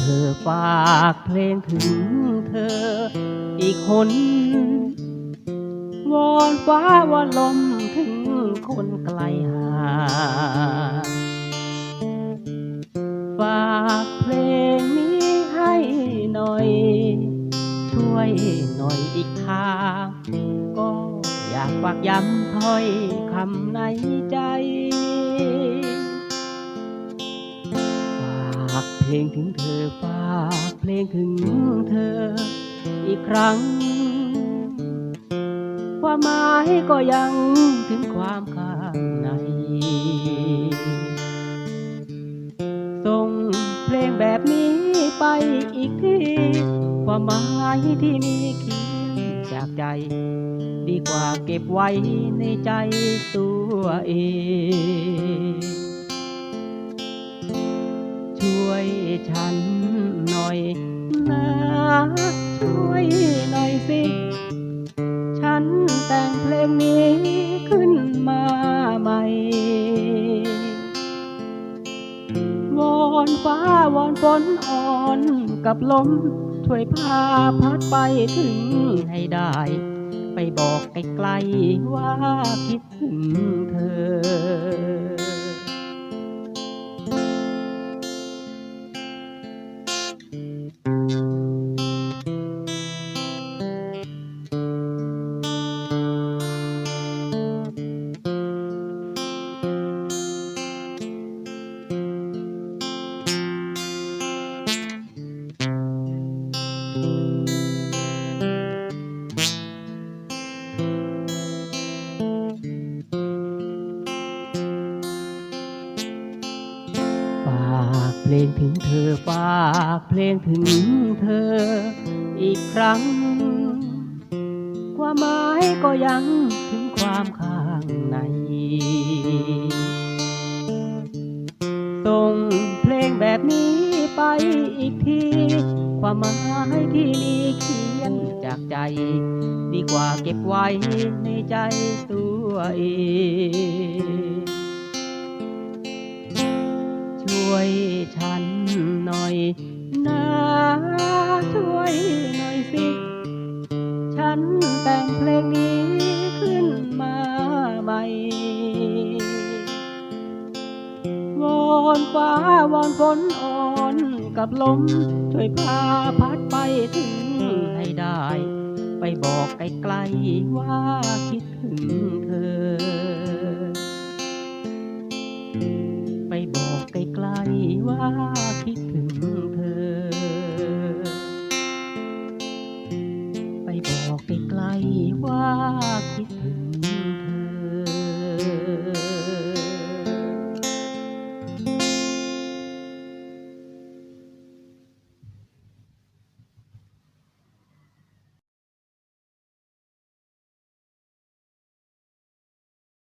เธอฝากเพลงถึงเธออีกคนวอนฟ้าวอนลมถึงคนไกลห่างฝากเพลงนี้ให้หน่อย ช่วยหน่อยอีกทางก็อยากฝากย้ำถ้อยคำในใจ งถึงเธอฝากเพลงถึงเธออีกครั้ง ความหมายก็ยังถึงความข้างใน ส่งเพลงแบบนี้ไปอีกทีความหมายที่มีเขียนจากใจ ดีกว่าเก็บไว้ในใจตัวเอง ฉันหน่อยนะช่วยหน่อยสิ ฉันแต่งเพลงนี้ขึ้นมาใหม่ วอนฟ้าวอนฝนอ่อนกับลมช่วยพาพัดไปถึงให้ได้ ไปบอกไกลๆว่าคิดถึงเธอากเพลงถึงเธอฝากเพลงถึงเธอ อีกครั้ง ความหมายก็ยังถึงความข้างในส่งเพลงแบบนี้ไปอีกที ความหมายที่มีเขียนจากใจ ดีกว่าเก็บไว้ในใจตัวเอง วยฉันหน่อยนะช่วยหน่อยสิ ฉันแต่งเพลงนี้ขึ้นมาใหม่วอนฟ้าวอนฝนอ่อนกับลม ช่วยพาพัดไปถึงให้ได้ ไปบอกไกลๆว่าคิดถึงเธอ นึถึงเธอ ไปบอกไกลๆว่าคิดถึง